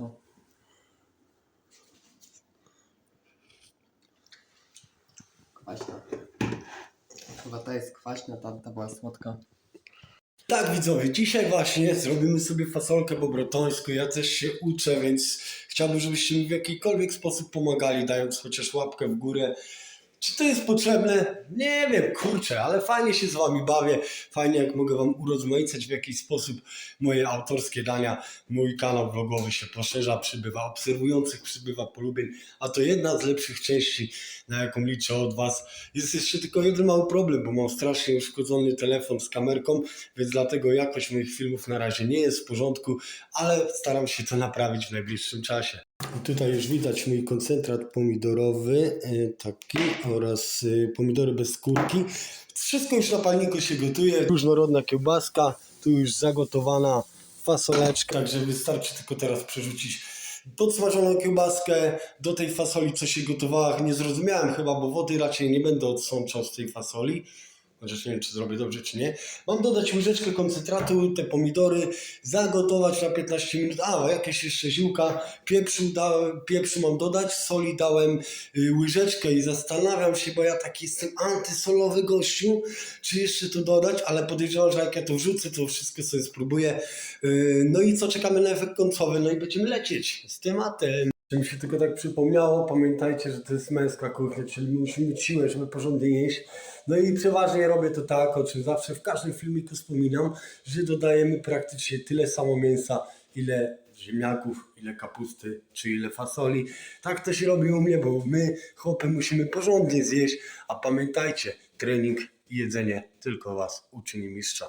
Co? Kwaśna. Chyba ta jest kwaśna, tamta była słodka. Tak widzowie, dzisiaj właśnie zrobimy sobie fasolkę po bretońsku. Ja też się uczę, więc chciałbym, żebyście mi w jakikolwiek sposób pomagali, dając chociaż łapkę w górę. Czy to jest potrzebne? Nie wiem, kurczę, ale fajnie się z wami bawię. Fajnie jak mogę wam urozmaicać w jakiś sposób moje autorskie dania. Mój kanał vlogowy się poszerza, przybywa obserwujących, przybywa polubień, a to jedna z lepszych części, na jaką liczę od was. Jest jeszcze tylko jeden mały problem, bo mam strasznie uszkodzony telefon z kamerką, więc dlatego jakość moich filmów na razie nie jest w porządku, ale staram się to naprawić w najbliższym czasie. Tutaj już widać mój koncentrat pomidorowy, e, taki oraz e, pomidory bez skórki. Wszystko już na palniku się gotuje. Różnorodna kiełbaska, tu już zagotowana fasoleczka, także wystarczy tylko teraz przerzucić podsmażoną kiełbaskę do tej fasoli, co się gotowała. Nie zrozumiałem chyba, bo wody raczej nie będę odsączał z tej fasoli. Chociaż nie wiem, czy zrobię dobrze, czy nie. Mam dodać łyżeczkę koncentratu, te pomidory, zagotować na 15 minut. A, jakieś jeszcze ziółka, pieprzu, dałem, pieprzu mam dodać, soli dałem y, łyżeczkę i zastanawiam się, bo ja taki jestem antysolowy gościu, czy jeszcze to dodać, ale podejrzewam, że jak ja to wrzucę, to wszystko sobie spróbuję. Y, No i co, czekamy na efekt końcowy, no i będziemy lecieć z tematem. Czy mi się tylko tak przypomniało, pamiętajcie, że to jest męska kuchnia, czyli musimy mieć siłę, żeby porządnie jeść. No i przeważnie robię to tak, o czym zawsze w każdym filmiku wspominam, że dodajemy praktycznie tyle samo mięsa, ile ziemniaków, ile kapusty, czy ile fasoli. Tak to się robi u mnie, bo my, chłopy, musimy porządnie zjeść, a pamiętajcie, trening i jedzenie tylko was uczyni mistrza.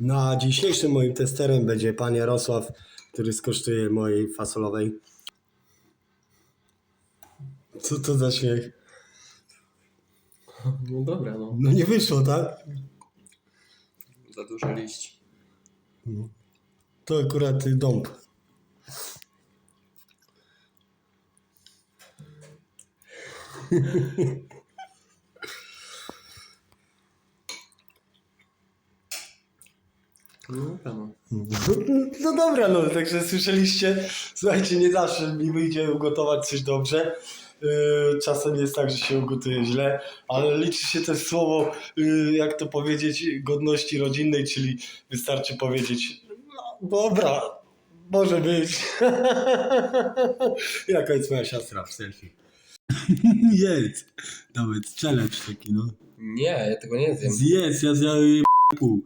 Na dzisiejszym moim testerem będzie pan Jarosław, który skosztuje mojej fasolowej. Co to za śmiech? No dobra, no. No nie wyszło, tak? Za dużo liści. To akurat y, dąb. No dobra, no. No dobra, no także słyszeliście. Słuchajcie, nie zawsze mi wyjdzie ugotować coś dobrze. Yy, Czasem jest tak, że się ugotuje źle, ale liczy się też słowo, yy, jak to powiedzieć, godności rodzinnej, czyli wystarczy powiedzieć, no dobra, może być. Jaka jest moja siostra w selfie? Jedz. Nawet challenge taki, no. Nie, ja tego nie zjem. Zjedz, ja zjadłem pół.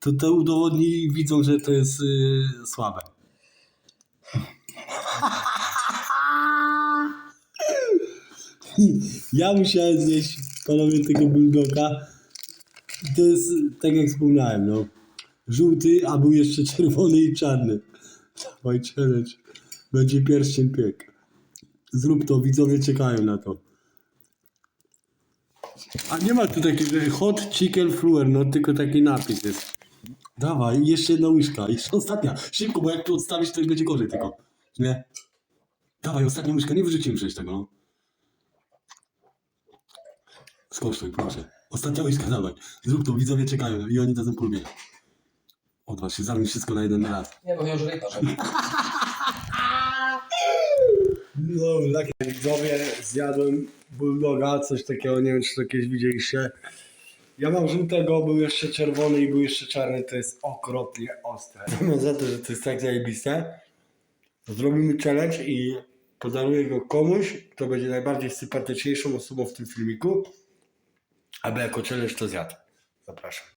To to udowodni widzą, że to jest yy, słabe. Ja musiałem zjeść panowie tego bulldoga. I To jest, tak jak wspomniałem, no. Żółty, a był jeszcze czerwony i czarny. Dawaj challenge. Będzie pierścień piek. Zrób to, widzowie czekają na to. A nie ma tu takiego hot chicken fluer, no tylko taki napis jest. Dawaj, jeszcze jedna łyżka, jeszcze ostatnia. Szybko, bo jak tu odstawisz, to już będzie gorzej tylko. Nie? Dawaj, ostatnia łyżka, nie wyrzucimy przecież tego, no. Skosztuj, proszę. Ostatnia łyżka, dawaj. Zrób to, widzowie czekają i oni dadzą polubienia. Odważ się, zamknij wszystko na jeden raz. Nie, bo już ryba, żeby... No, tak widzowie, zjadłem bulldoga, coś takiego, nie wiem czy to kiedyś widzieliście. Ja mam żółtego, był jeszcze czerwony i był jeszcze czarny, to jest okropnie ostre. No za to, że to jest tak zajebiste, zrobimy challenge i podaruję go komuś, kto będzie najbardziej sympatyczniejszą osobą w tym filmiku, aby jako challenge to zjadł. Zapraszam.